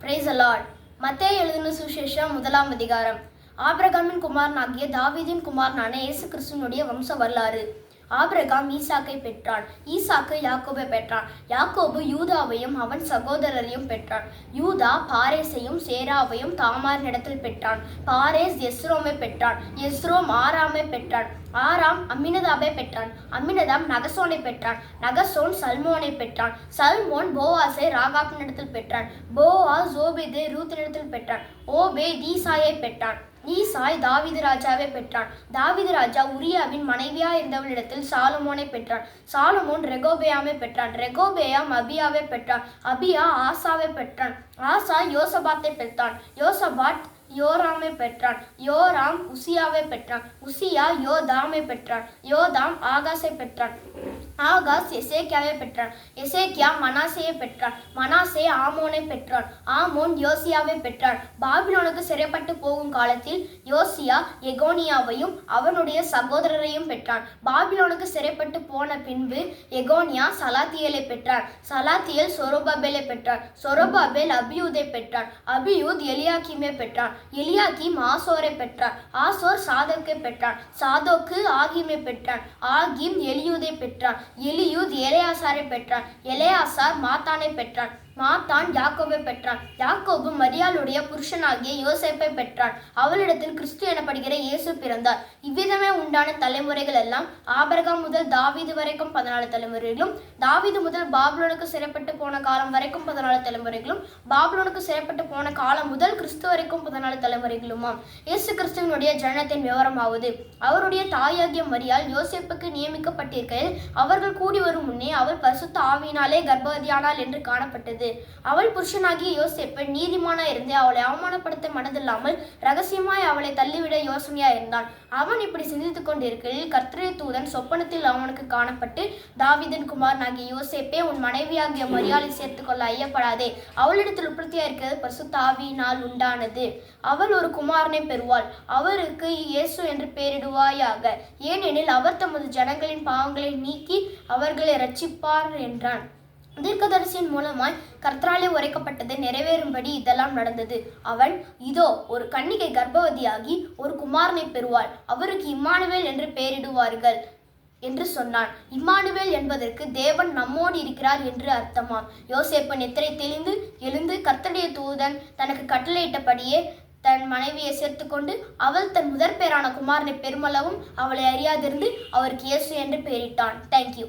Price allot மத்திய எழுதின சுசேஷம் முதலாம் அதிகாரம். ஆபிரகாமின் குமாரனாகிய தாவீதின் குமாரனான இயேசு கிறிஸ்துவனுடைய வம்ச வரலாறு. ஆபிரகாம் ஈசாக்கை பெற்றான். ஈசாக்கு யாக்கோபை பெற்றான். யாக்கோபு யூதாவையும் அவன் சகோதரரையும் பெற்றான். யூதா பாரேசையும் சேராவையும் தாமார் இடத்தில் பெற்றான். பாரேஸ் எஸ்ரோமை பெற்றான். எஸ்ரோம் ஆராமை பெற்றான். ஆராம் அம்மினதாபை பெற்றான். அம்மினதாம் நகசோனை பெற்றான். நகசோன் சல்மோனை பெற்றான். சல்மோன் போவாசை ராகாப்பினிடத்தில் பெற்றான். போவாஸ் ஓபேதை ரூத்தினிடத்தில் பெற்றான். ஓபே தீசாயை பெற்றான். ஈசாய் தாவிது ராஜாவை பெற்றான். தாவிது ராஜா உரியாவின் மனைவியா இருந்தவளிடத்தில் சாலமோனை பெற்றான். சாலமோன் ரெகோபேயாமை பெற்றான். ரெகோபேயாம் அபியாவை பெற்றான். அபியா ஆசாவை பெற்றான். ஆசா யோசபாத்தை பெற்றான். யோசபாத் யோராமை பெற்றான். யோராம் உசியாவை பெற்றான். உசியா யோதாமை பெற்றான். யோதாம் ஆகாசை பெற்றான். ஆகாஸ் எசேக்கியாவை பெற்றான். எசேக்கியா மனாசேயை பெற்றான். மனாசே ஆமோனை பெற்றான். ஆமோன் யோசியாவை பெற்றான். பாபிலோனுக்கு சிறைப்பட்டு போகும் காலத்தில் யோசியா எகோனியாவையும் அவனுடைய சகோதரரையும் பெற்றான். பாபிலோனுக்கு சிறைப்பட்டு போன பின்பு எகோனியா சலாத்தியலை பெற்றான். சலாத்தியல் சொரோபாபேலை பெற்றான். சொரோபாபேல் அபியூதை பெற்றான். அபியூத் எலியாக்கிமை பெற்றான். எலியாக்கிம் ஆசோரை பெற்றான். ஆசோர் சாதோக்கை பெற்றான். சாதோக்கு ஆகிமை பெற்றான். ஆகிம் எலியூதை பெற்றான். எலியூத் எலையாசாரை பெற்றான். எலையாசார் மாத்தானை பெற்றான். மாத்தான் யாக்கோபை பெற்றான். யாக்கோபு மரியாளுடைய புருஷனாகிய யோசேப்பை பெற்றான். அவளிடத்தில் கிறிஸ்து எனப்படுகிற இயேசு பிறந்தார். இவ்விதமே உண்டான தலைமுறைகள் எல்லாம் ஆபரகம் முதல் தாவீது வரைக்கும் பதினாலு தலைமுறைகளும் தாவீது முதல் பாபுலோனுக்கு சிறைப்பட்டு போன காலம் வரைக்கும் பதினாலு தலைமுறைகளும் பாபுலோனுக்கு சிறைப்பட்டு போன காலம் முதல் கிறிஸ்து வரைக்கும் பதினாலு தலைமுறைகளுமாம். இயேசு கிறிஸ்துவனுடைய ஜனனத்தின் விவரமாவது அவருடைய தாயாகிய மரியால் யோசேப்புக்கு நியமிக்கப்பட்டிருக்கையில் அவர்கள் கூடி வரும் முன்னே அவள் பரிசுத்த ஆவியினாலே கர்ப்பவதியானாள் என்று காணப்பட்டது. அவள் புருஷனாகிய யோசேப்பு நீதிமானா இருந்து அவளை அவமானப்படுத்த மனதில்லாமல் ரகசியமாய் அவளை தள்ளிவிட யோசனையா இருந்தான். அவன் இப்படி சிந்தித்துக் கொண்டிருக்கையில் கர்த்தரை தூதன் சொப்பனத்தில் அவனுக்கு காணப்பட்டு தாவிதன் குமார் ஆகிய யோசேப்பே உன் மனைவியாகிய மரியாதை சேர்த்துக்கொள்ள ஐயப்படாதே. அவளிடத்தில் உற்பத்தியா இருக்கிறது பசு தாவியினால் உண்டானது. அவள் ஒரு குமாரனை பெறுவாள். அவருக்கு இயேசு என்று பெயரிடுவாயாக. ஏனெனில் அவர் தமது ஜனங்களின் பாவங்களை நீக்கி அவர்களை ரட்சிப்பார் என்றான். தீர்க்கதரிசியின் மூலமாய் கர்த்தராலே உரைக்கப்பட்டது நிறைவேறும்படி இதெல்லாம் நடந்தது. அவன் இதோ ஒரு கன்னிகை கர்ப்பவதியாகி ஒரு குமாரனை பெறுவாள். அவருக்கு இம்மானுவேல் என்று பெயரிடுவார்கள் என்று சொன்னான். இம்மானுவேல் என்பதற்கு தேவன் நம்மோடு இருக்கிறார் என்று அர்த்தமாம் யோசேப்பன் எத்தனை தெளிந்து எழுந்து கர்த்தருடைய தூதன் தனக்கு கட்டளையிட்டபடியே தன் மனைவியை சேர்த்துக்கொண்டு அவள் தன் முதற் பேரான குமாரனை பெருமளவும் அவளை அறியாதிருந்து அவருக்கு இயேசு என்று பெயரிட்டான். தேங்க்யூ